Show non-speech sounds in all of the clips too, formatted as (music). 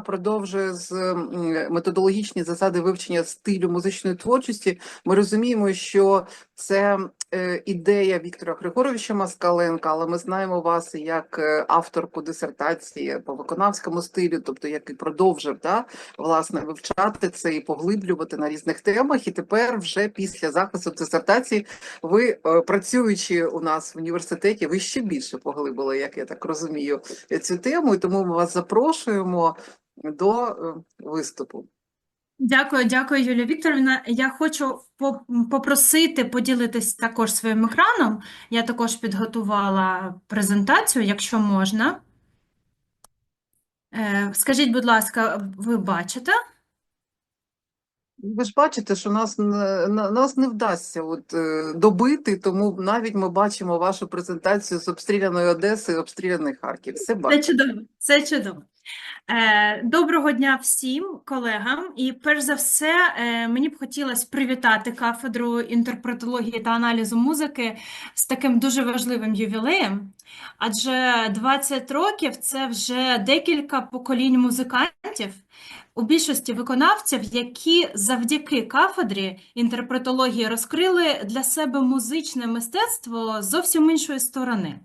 продовжує з методологічні засади вивчення стилю музичної творчості. Ми розуміємо, що це е, ідея Віктора Григоровича Москаленка, але ми знаємо вас як е, авторку дисертації по виконавському стилю, тобто який продовжив да, власне вивчати це і поглиблювати на різних темах. І тепер, вже після захисту дисертації, ви е, працюючи у нас в університеті, ви ще більше поглибили, як я так розумію, цю тему, і тому ми вас запрошуємо до е, виступу. Дякую, дякую, Юлія Вікторівна. Я хочу попросити поділитись також своїм екраном. Я також підготувала презентацію, якщо можна. Е, Скажіть, будь ласка, ви бачите? Ви ж бачите, що нас нас не вдасться от, е, добити, тому навіть ми бачимо вашу презентацію з обстріляної Одеси і обстріляний Харків. Все Це чудово, це чудово. Е, Доброго дня всім колегам. І перш за все, е, мені б хотілося привітати кафедру інтерпретології та аналізу музики з таким дуже важливим ювілеєм. Адже 20 років це вже декілька поколінь музикантів, у більшості виконавців, які завдяки кафедрі інтерпретології розкрили для себе музичне мистецтво зовсім іншої сторони.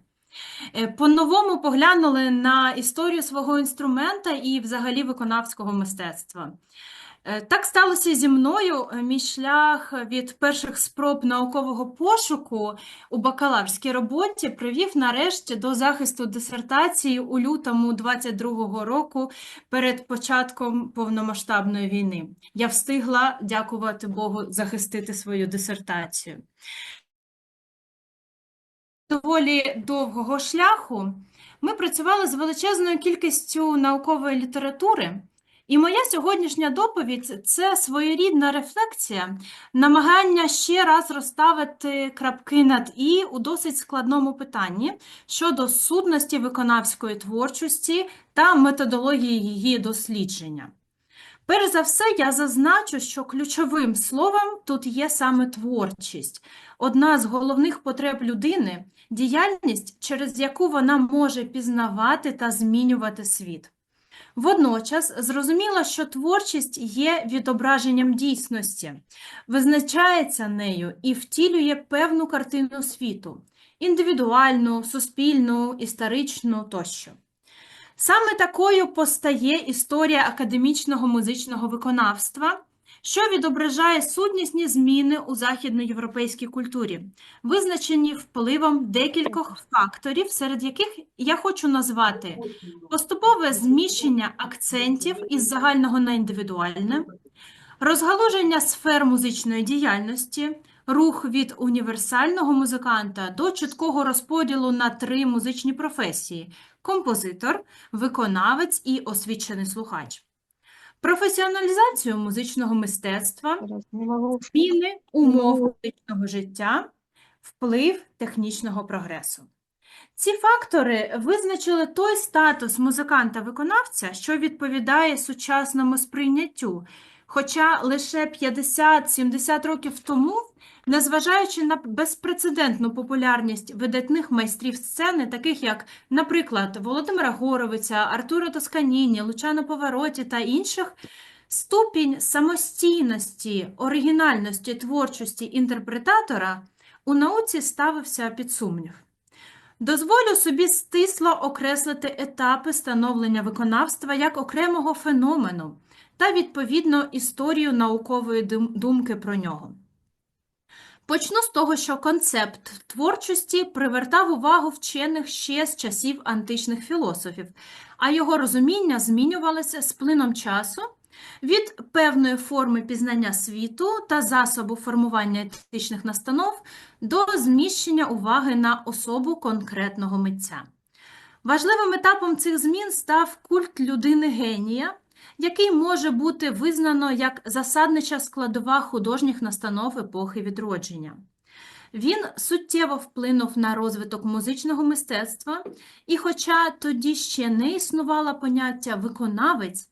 Е, По-новому поглянули на історію свого інструмента і взагалі виконавського мистецтва. Е, Так сталося зі мною. Е, Мій шлях від перших спроб наукового пошуку у бакалаврській роботі привів нарешті до захисту дисертації у лютому 22-го року перед початком повномасштабної війни. Я встигла, дякувати Богу, захистити свою дисертацію доволі довгого шляху ми працювали з величезною кількістю наукової літератури, і моя сьогоднішня доповідь це своєрідна рефлексія, намагання ще раз розставити крапки над і у досить складному питанні щодо сутності виконавської творчості та методології її дослідження. Перш за все, я зазначу, що ключовим словом тут є саме творчість, одна з головних потреб людини, діяльність, через яку вона може пізнавати та змінювати світ. Водночас зрозуміло, що творчість є відображенням дійсності, визначається нею і втілює певну картину світу індивідуальну, суспільну, історичну тощо. Саме такою постає історія академічного музичного виконавства, що відображає сутнісні зміни у західноєвропейській культурі, визначені впливом декількох факторів, серед яких я хочу назвати поступове зміщення акцентів із загального на індивідуальне, розгалуження сфер музичної діяльності, рух від універсального музиканта до чіткого розподілу на три музичні професії – композитор, виконавець і освічений слухач. Професіоналізацію музичного мистецтва, зміни умов музичного життя, вплив технічного прогресу. Ці фактори визначили той статус музиканта-виконавця, що відповідає сучасному сприйняттю, хоча лише 50-70 років тому, незважаючи на безпрецедентну популярність видатних майстрів сцени, таких як, наприклад, Володимира Горовиця, Артура Тосканіні, Лучано Повороті та інших, ступінь самостійності, оригінальності творчості інтерпретатора у науці ставився під сумнів. Дозволю собі стисло окреслити етапи становлення виконавства як окремого феномену та, відповідно, історію наукової думки про нього. Почну з того, що концепт творчості привертав увагу вчених ще з часів античних філософів, а його розуміння змінювалося з плином часу від певної форми пізнання світу та засобу формування етичних настанов до зміщення уваги на особу конкретного митця. Важливим етапом цих змін став культ людини генія, який може бути визнано як засаднича складова художніх настанов епохи відродження. Він суттєво вплинув на розвиток музичного мистецтва, і хоча тоді ще не існувало поняття виконавець,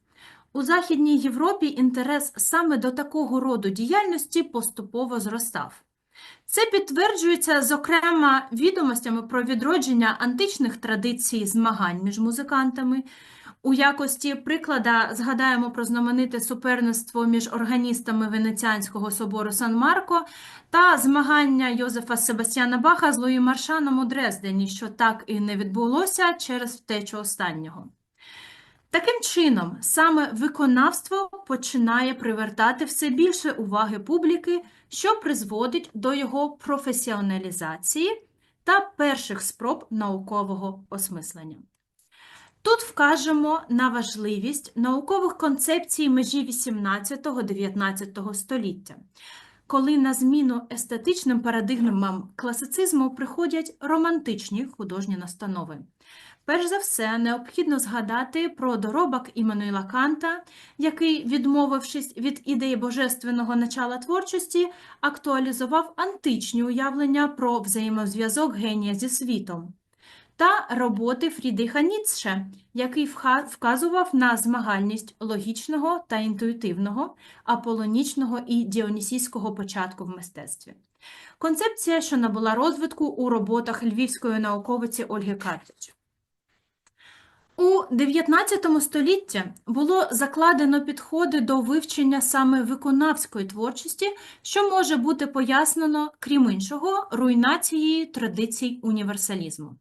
у Західній Європі інтерес саме до такого роду діяльності поступово зростав. Це підтверджується, зокрема, відомостями про відродження античних традицій змагань між музикантами, У якості приклада згадаємо про знамените суперництво між органістами Венеціанського собору Сан-Марко та змагання Йозефа Себастьяна Баха з Луї Маршаном у Дрездені, що так і не відбулося через втечу останнього. Таким чином, саме виконавство починає привертати все більше уваги публіки, що призводить до його професіоналізації та перших спроб наукового осмислення. Тут вкажемо на важливість наукових концепцій межі 18-19 століття, коли на зміну естетичним парадигмам класицизму приходять романтичні художні настанови. Перш за все, необхідно згадати про доробок Іммануїла Канта, який, відмовившись від ідеї божественного начала творчості, актуалізував античні уявлення про взаємозв'язок генія зі світом, та роботи Фрідриха Ніцше, який вказував на змагальність логічного та інтуїтивного, аполонічного і діонісійського початку в мистецтві. Концепція, що набула розвитку у роботах львівської науковиці Ольги Картич. У 19 столітті було закладено підходи до вивчення саме виконавської творчості, що може бути пояснено, крім іншого, руйнацією традицій універсалізму.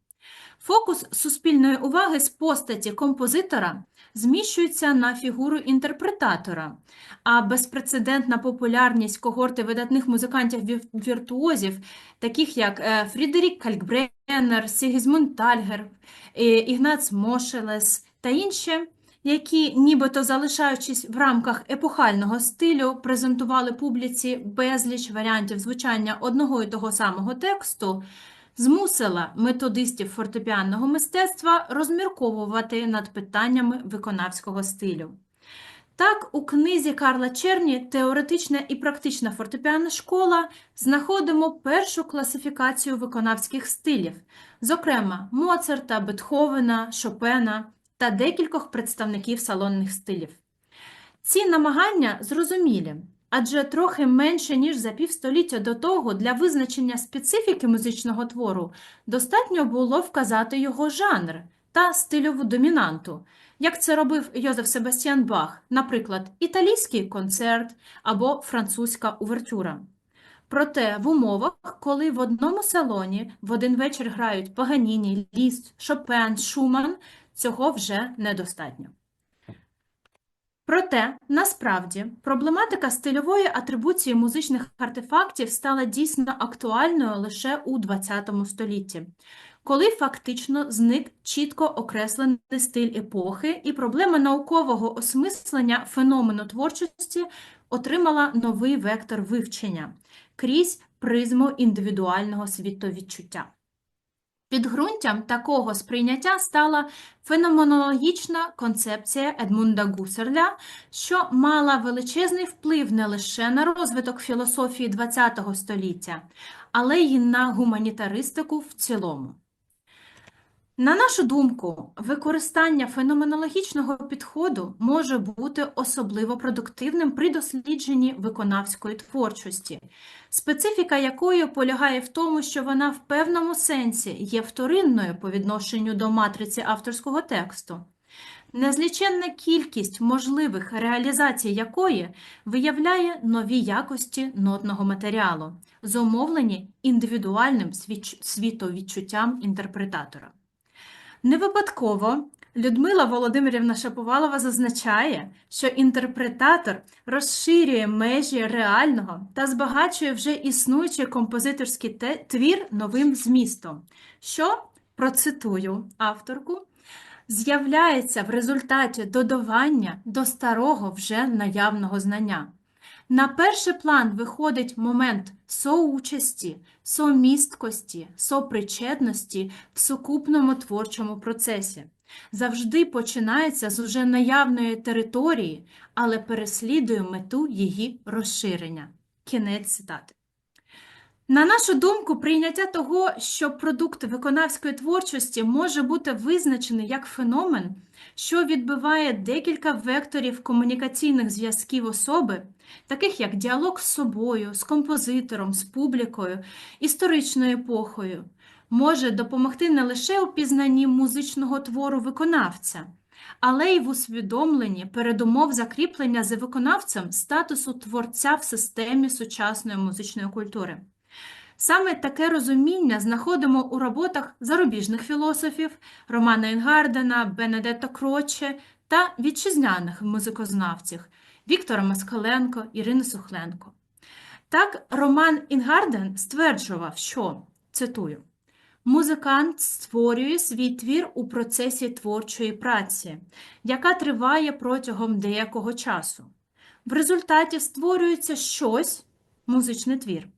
Фокус суспільної уваги з постаті композитора зміщується на фігуру інтерпретатора, а безпрецедентна популярність когорти видатних музикантів-віртуозів, таких як е, Фрідерік Калькбреннер, Сігізмунд Тальгер, Ігнац Мошелес та інші, які, нібито залишаючись в рамках епохального стилю, презентували публіці безліч варіантів звучання одного і того самого тексту, змусила методистів фортепіанного мистецтва розмірковувати над питаннями виконавського стилю. Так, у книзі Карла Черні «Теоретична і практична фортепіанна школа» знаходимо першу класифікацію виконавських стилів, зокрема Моцарта, Бетховена, Шопена та декількох представників салонних стилів. Ці намагання зрозумілі, адже трохи менше, ніж за півстоліття до того для визначення специфіки музичного твору достатньо було вказати його жанр та стильову домінанту, як це робив Йозеф Себастьян Бах, наприклад, італійський концерт або французька увертюра. Проте в умовах, коли в одному салоні в один вечір грають Паганіні, Ліст, Шопен, Шуман, цього вже недостатньо. Проте, насправді, проблематика стильової атрибуції музичних артефактів стала дійсно актуальною лише у ХХ столітті, коли фактично зник чітко окреслений стиль епохи, і проблема наукового осмислення феномену творчості отримала новий вектор вивчення крізь призму індивідуального світовідчуття. Підґрунтям такого сприйняття стала феноменологічна концепція Едмунда Гусерля, що мала величезний вплив не лише на розвиток філософії ХХ століття, але й на гуманітаристику в цілому. На нашу думку, використання феноменологічного підходу може бути особливо продуктивним при дослідженні виконавської творчості, специфіка якої полягає в тому, що вона в певному сенсі є вторинною по відношенню до матриці авторського тексту. Незліченна кількість можливих реалізацій якої виявляє нові якості нотного матеріалу, зумовлені індивідуальним світовідчуттям інтерпретатора. Не випадково Людмила Володимирівна Шаповалова зазначає, що інтерпретатор розширює межі реального та збагачує вже існуючий композиторський твір новим змістом, що, процитую авторку, з'являється в результаті додавання до старого вже наявного знання. На перший план виходить момент соучасті, сомісткості, сопричетності в сукупному творчому процесі. Завжди починається з уже наявної території, але переслідує мету її розширення. Кінець цитати. На нашу думку, прийняття того, що продукт виконавської творчості може бути визначений як феномен, що відбиває декілька векторів комунікаційних зв'язків особи, таких як діалог з собою, з композитором, з публікою, історичною епохою, може допомогти не лише у пізнанні музичного твору виконавця, але й в усвідомленні передумов закріплення за виконавцем статусу творця в системі сучасної музичної культури. Саме таке розуміння знаходимо у роботах зарубіжних філософів Романа Інгардена, Бенедетто Кроче та вітчизняних музикознавців Віктора Москаленко, Ірини Сухленко. Так, Роман Інгарден стверджував, що, цитую, Музикант створює свій твір у процесі творчої праці, яка триває протягом деякого часу. В результаті створюється щось, музичний твір,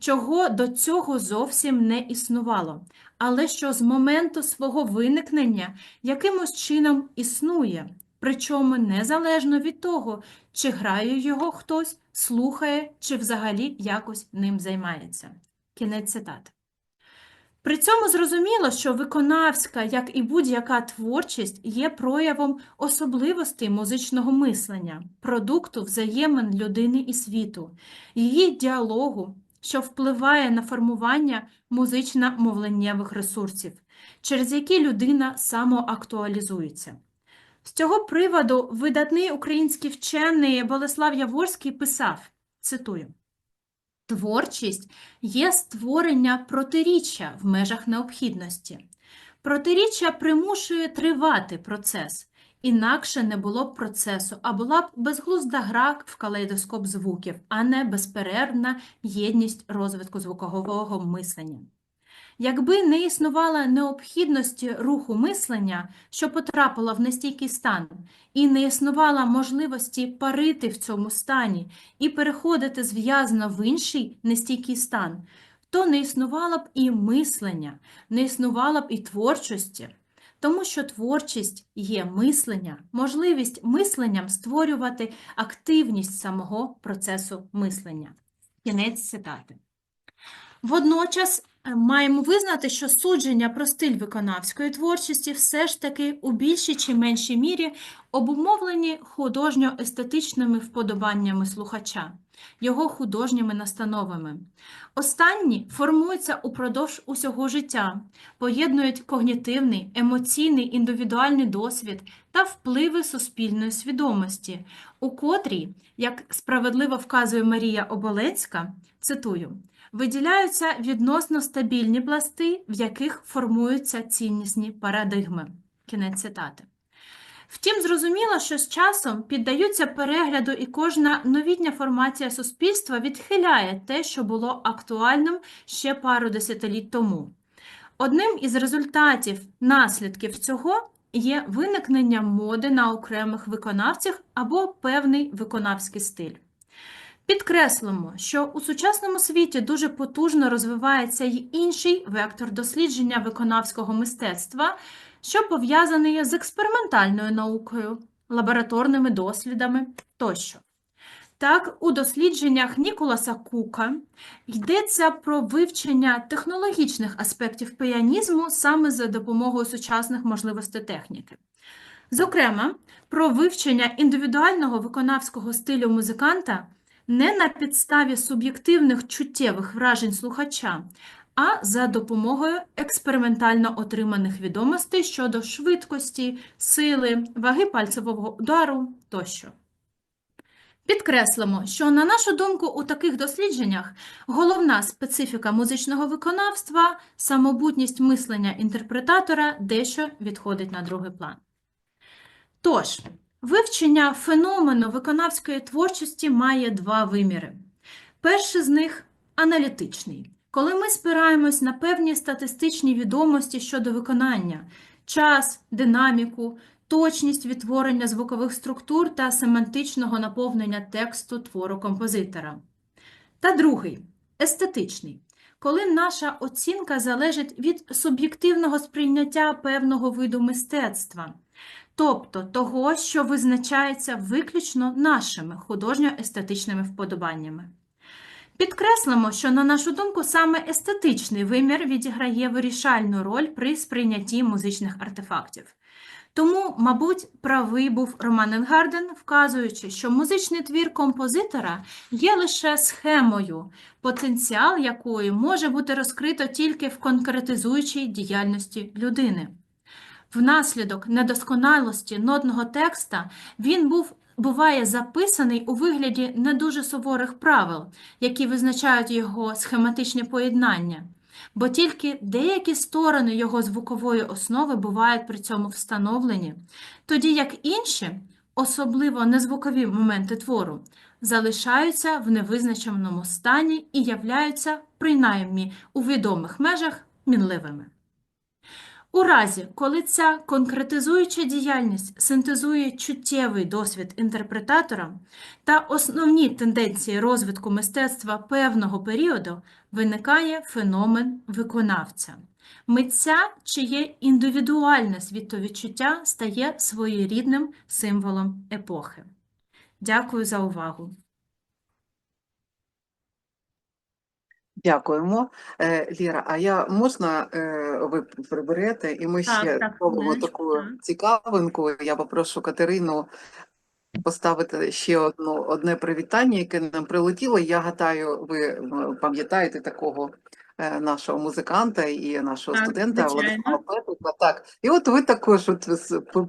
чого до цього зовсім не існувало, але що з моменту свого виникнення якимось чином існує, причому незалежно від того, чи грає його хтось, слухає, чи взагалі якось ним займається. Кінець цитати. При цьому зрозуміло, що виконавська, як і будь-яка творчість, є проявом особливостей музичного мислення, продукту взаємин людини і світу, її діалогу, що впливає на формування музично-мовленнєвих ресурсів, через які людина самоактуалізується. З цього приводу видатний український вчений Болеслав Яворський писав, цитую, Творчість є створення протиріччя в межах необхідності. Протиріччя примушує тривати процес, інакше не було б процесу, а була б безглузда гра в калейдоскоп звуків, а не безперервна єдність розвитку звукового мислення. Якби не існувало необхідності руху мислення, що потрапило в нестійкий стан, і не існувало можливості парити в цьому стані і переходити з в'язна в інший нестійкий стан, то не існувало б і мислення, не існувало б і творчості, тому що творчість є мислення, можливість мисленням створювати активність самого процесу мислення. Кінець цитати. Водночас е, маємо визнати, що судження про стиль виконавської творчості все ж таки у більшій чи меншій мірі обумовлені художньо-естетичними вподобаннями слухача, його художніми настановами. Останні формуються упродовж усього життя, поєднують когнітивний, емоційний, індивідуальний досвід та впливи суспільної свідомості, у котрій, як справедливо вказує Марія Оболенська, цитую, виділяються відносно стабільні пласти, в яких формуються ціннісні парадигми. Кінець цитати. Втім, зрозуміло, що з часом піддаються перегляду і кожна новітня формація суспільства відхиляє те, що було актуальним ще пару десятиліть тому. Одним із результатів наслідків цього є виникнення моди на окремих виконавців або певний виконавський стиль. Підкреслимо, що у сучасному світі дуже потужно розвивається й інший вектор дослідження виконавського мистецтва, що пов'язаний з експериментальною наукою, лабораторними дослідами тощо. Так, у дослідженнях Ніколаса Кука йдеться про вивчення технологічних аспектів піанізму саме за допомогою сучасних можливостей техніки. Зокрема, про вивчення індивідуального виконавського стилю музиканта не на підставі суб'єктивних чуттєвих вражень слухача, а за допомогою експериментально отриманих відомостей щодо швидкості, сили, ваги пальцевого удару тощо. Підкреслимо, що, на нашу думку, у таких дослідженнях головна специфіка музичного виконавства, самобутність мислення інтерпретатора дещо відходить на другий план. Тож, вивчення феномену виконавської творчості має два виміри. Перший з них аналітичний, коли ми спираємось на певні статистичні відомості щодо виконання, час, динаміку, точність відтворення звукових структур та семантичного наповнення тексту твору композитора. Та другий естетичний, коли наша оцінка залежить від суб'єктивного сприйняття певного виду мистецтва, тобто того, що визначається виключно нашими художньо-естетичними вподобаннями. Підкреслимо, що, на нашу думку, саме естетичний вимір відіграє вирішальну роль при сприйнятті музичних артефактів. Тому, мабуть, правий був Роман Енгарден, вказуючи, що музичний твір композитора є лише схемою, потенціал якої може бути розкрито тільки в конкретизуючій діяльності людини. Внаслідок недосконалості нотного текста він був буває записаний у вигляді не дуже суворих правил, які визначають його схематичне поєднання, бо тільки деякі сторони його звукової основи бувають при цьому встановлені, тоді як інші, особливо незвукові моменти твору, залишаються в невизначеному стані і являються, принаймні у відомих межах, мінливими. У разі, коли ця конкретизуюча діяльність синтезує чуттєвий досвід інтерпретатора та основні тенденції розвитку мистецтва певного періоду, виникає феномен виконавця. Митця, чиє індивідуальне світовідчуття стає своєрідним символом епохи. Дякую за увагу. Дякуємо. Е, Ліра, а я можна е, ви приберете, і ми Так, ще так, зробимо хвилиночку, таку так. цікавинку. Я попрошу Катерину поставити ще одну, одне привітання, яке нам прилетіло. Я гадаю, ви пам'ятаєте такого е, нашого музиканта і нашого Так, студента. Владислава Петрика. Так, і от ви також от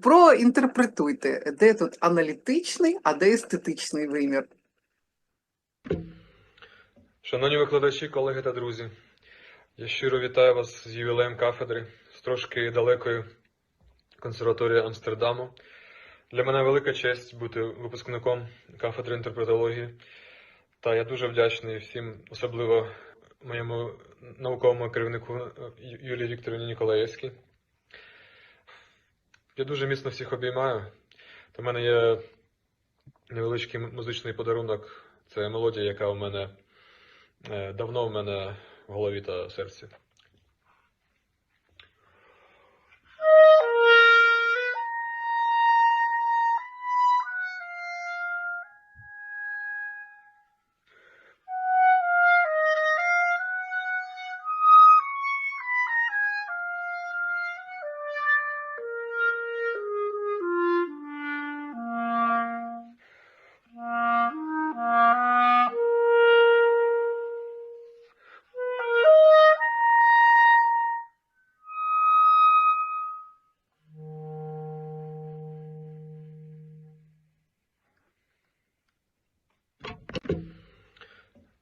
проінтерпретуйте, де тут аналітичний, а де естетичний вимір. Шановні викладачі, колеги та друзі, я щиро вітаю вас з ювілеєм кафедри з трошки далекої консерваторії Амстердаму. Для мене велика честь бути випускником кафедри інтерпретології, та я дуже вдячний всім, особливо моєму науковому керівнику Юлії Вікторівні Ніколаєвській. Я дуже міцно всіх обіймаю. В мене є невеличкий музичний подарунок. Це мелодія, яка у мене давно в мене в голові та серці.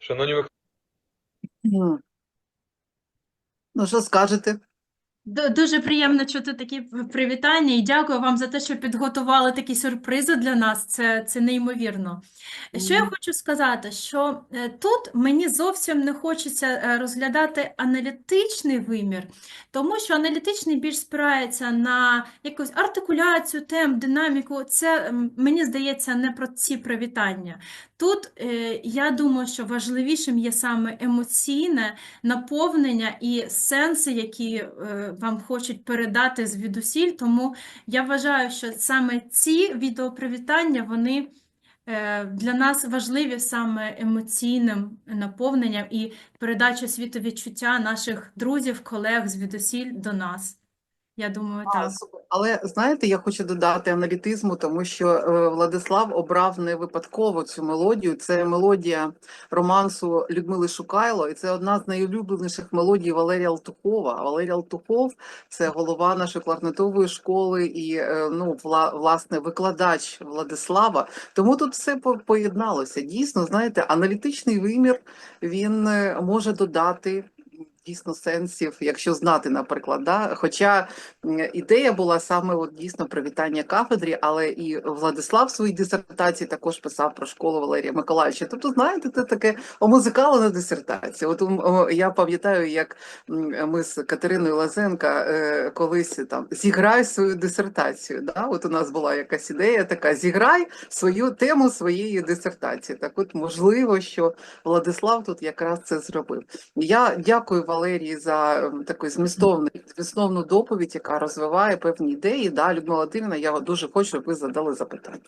Шановні М. Ну, що скажете? Дуже приємно чути такі привітання і дякую вам за те, що підготували такі сюрпризи для нас. Це, це неймовірно. Що я хочу сказати, що е, тут мені зовсім не хочеться е, розглядати аналітичний вимір, тому що аналітичний більш спирається на якусь артикуляцію тем, динаміку. Це, мені здається, не про ці привітання. Тут е, я думаю, що важливішим є саме емоційне наповнення і сенси, які е, вам хочуть передати звідусіль. Тому я вважаю, що саме ці відеопривітання, вони е, для нас важливі саме емоційним наповненням і передача світовідчуття наших друзів, колег звідусіль до нас. Я думаю, А, так. Але знаєте, я хочу додати аналітизму, тому що е, Владислав обрав не випадково цю мелодію. Це мелодія романсу Людмили Шукайло, і це одна з найулюбленіших мелодій Валерія Алтухова. А Валерій Алтухов це голова нашої кларнетової школи і е, ну, вла, власне викладач Владислава. Тому тут все поєдналося. Дійсно, знаєте, аналітичний вимір він е, може додати. Дійсно, сенсів, якщо знати, наприклад, да? хоча Ідея була саме от дійсно привітання кафедрі, але і Владислав в своїй дисертації також писав про школу Валерія Миколаївича. Тобто, знаєте, це таке омузикалена дисертація. От я пам'ятаю, як ми з Катериною Лазенка е, колись там зіграй свою дисертацію. Да? От у нас була якась ідея така: зіграй свою тему своєї дисертації. Так, от можливо, що Владислав тут якраз це зробив. Я дякую Валерії за ем, таку змістовну, змістовну доповідь, яка розвиває певні ідеї. Да, Людмила Тиміна, я дуже хочу, щоб ви задали запитання.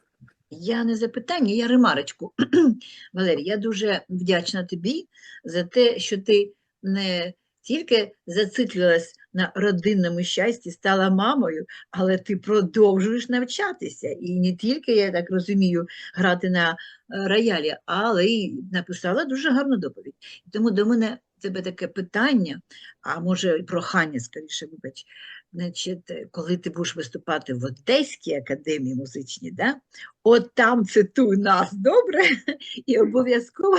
Я не запитання, я ремарочку. (clears throat) Валерій, я дуже вдячна тобі за те, що ти не тільки зациклилась на родинному щасті, стала мамою, але ти продовжуєш навчатися. І не тільки, я так розумію, грати на е, роялі, але й написала дуже гарну доповідь. Тому до мене тебе таке питання, а може і прохання скоріше, вибач. Значить, коли ти будеш виступати в Одеській академії музичній, да? От там цитуй нас, добре? І обов'язково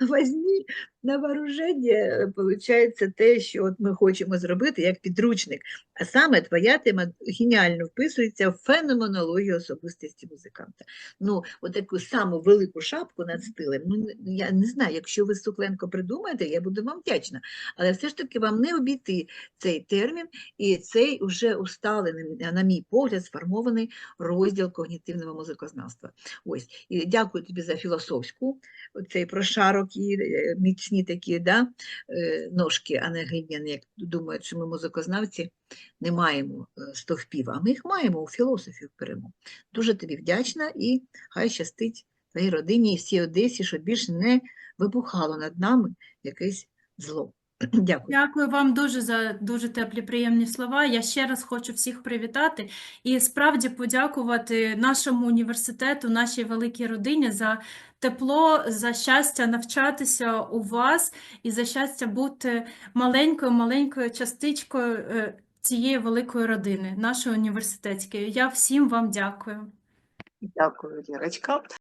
візьмі на вооруження, виходить, те, що от ми хочемо зробити як підручник. А саме твоя тема геніально вписується в феноменологію особистості музиканта. Ну, от таку саму велику шапку над стилем. Ну, я не знаю, якщо ви Сукленко придумаєте, я буду вам вдячна. Але все ж таки вам не обійти цей термін і цей уже усталений, на мій погляд, сформований розділ когнітивного музикознавства. Ось, і дякую тобі за філософську, цей прошарок і е, міцні такі да, е, ножки, а не глиняні, як думають, що ми музикознавці не маємо е, стовпів, а ми їх маємо у філософів беремо. Дуже тобі вдячна і хай щастить твоїй родині і всій Одесі, щоб більше не вибухало над нами якесь зло. (clears throat) Дякую. Дякую вам дуже за дуже теплі, приємні слова. Я ще раз хочу всіх привітати і справді подякувати нашому університету, нашій великій родині за тепло, за щастя навчатися у вас і за щастя бути маленькою, маленькою частичкою е, цієї великої родини, нашої університетської. Я всім вам дякую. Дякую, Лірочка.